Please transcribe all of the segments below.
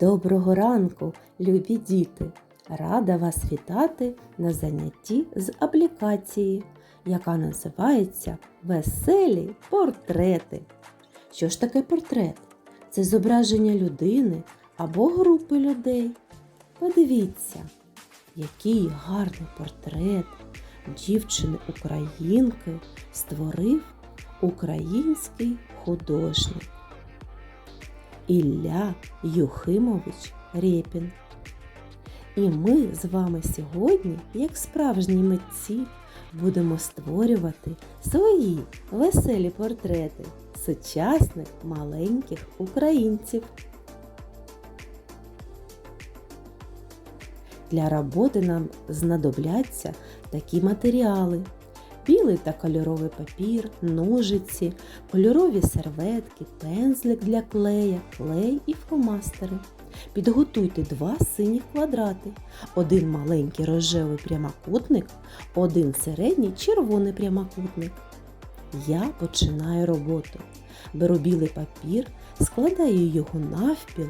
Доброго ранку, любі діти! Рада вас вітати на занятті з аплікації, яка називається Веселі портрети. Що ж таке портрет? Це зображення людини або групи людей. Подивіться, який гарний портрет дівчини-українки створив український художник. Ілля Юхимович Рєпін. І ми з вами сьогодні, як справжні митці, будемо створювати свої веселі портрети сучасних маленьких українців. Для роботи нам знадобляться такі матеріали: білий та кольоровий папір, ножиці, кольорові серветки, пензлик для клея, клей і фломастери. Підготуйте два синіх квадрати, один маленький рожевий прямокутник, один середній червоний прямокутник. Я починаю роботу. Беру білий папір, складаю його навпіл,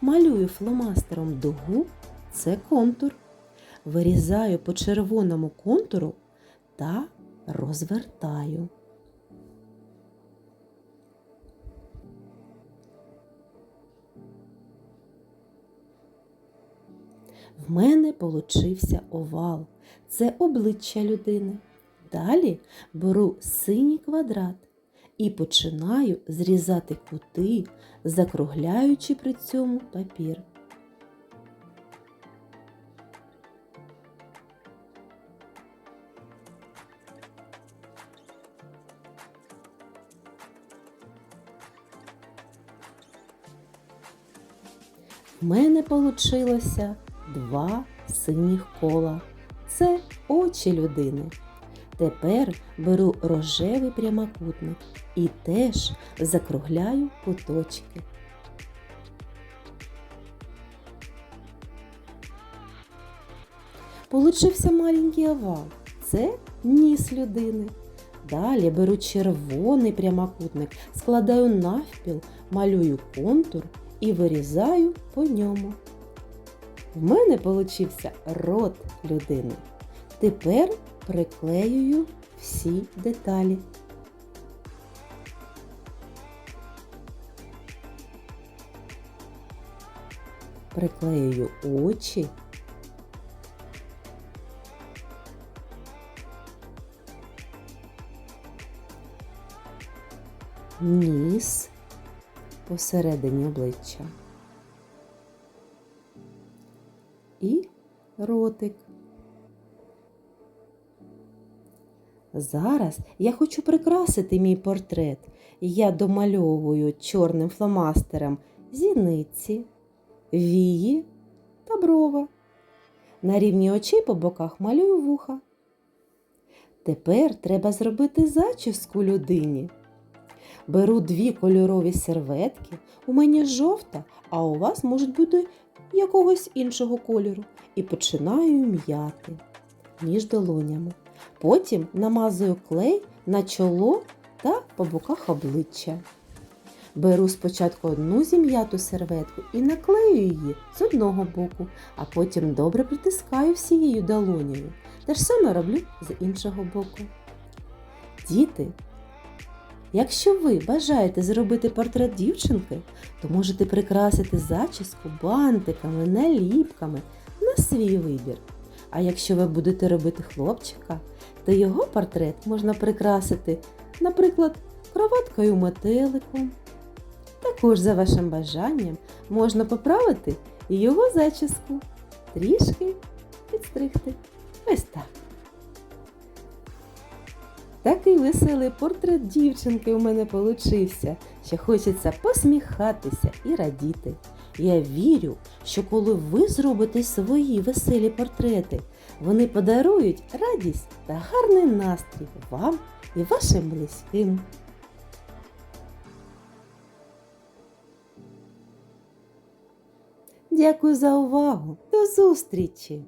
малюю фломастером дугу, це контур. Вирізаю по червоному контуру та розвертаю. В мене получився овал. Це обличчя людини. Далі беру синій квадрат і починаю зрізати кути, закругляючи при цьому папір. В мене получилося два синіх кола. Це очі людини. Тепер беру рожевий прямокутник і теж закругляю куточки. Получився маленький овал. Це ніс людини. Далі беру червоний прямокутник, складаю навпіл, малюю контур і вирізаю по ньому. В мене получився рот людини. Тепер приклеюю всі деталі. Приклеюю очі. Ніс посередині обличчя. І ротик. Зараз я хочу прикрасити мій портрет. Я домальовую чорним фломастером зіниці, вії та брова. На рівні очей по боках малюю вуха. Тепер треба зробити зачіску людині. Беру дві кольорові серветки, у мене жовта, а у вас можуть бути якогось іншого кольору. І починаю м'яти ніж долонями. Потім намазую клей на чоло та по боках обличчя. Беру спочатку одну зім'яту серветку і наклею її з одного боку, а потім добре притискаю всією долонею. Те ж саме роблю з іншого боку. Діти, якщо ви бажаєте зробити портрет дівчинки, то можете прикрасити зачіску бантиками, наліпками на свій вибір. А якщо ви будете робити хлопчика, то його портрет можна прикрасити, наприклад, кроваткою метеликом. Також за вашим бажанням можна поправити його зачіску, трішки підстригти. Ось так. Такий веселий портрет дівчинки у мене получився, що хочеться посміхатися і радіти. Я вірю, що коли ви зробите свої веселі портрети, вони подарують радість та гарний настрій вам і вашим близьким. Дякую за увагу. До зустрічі!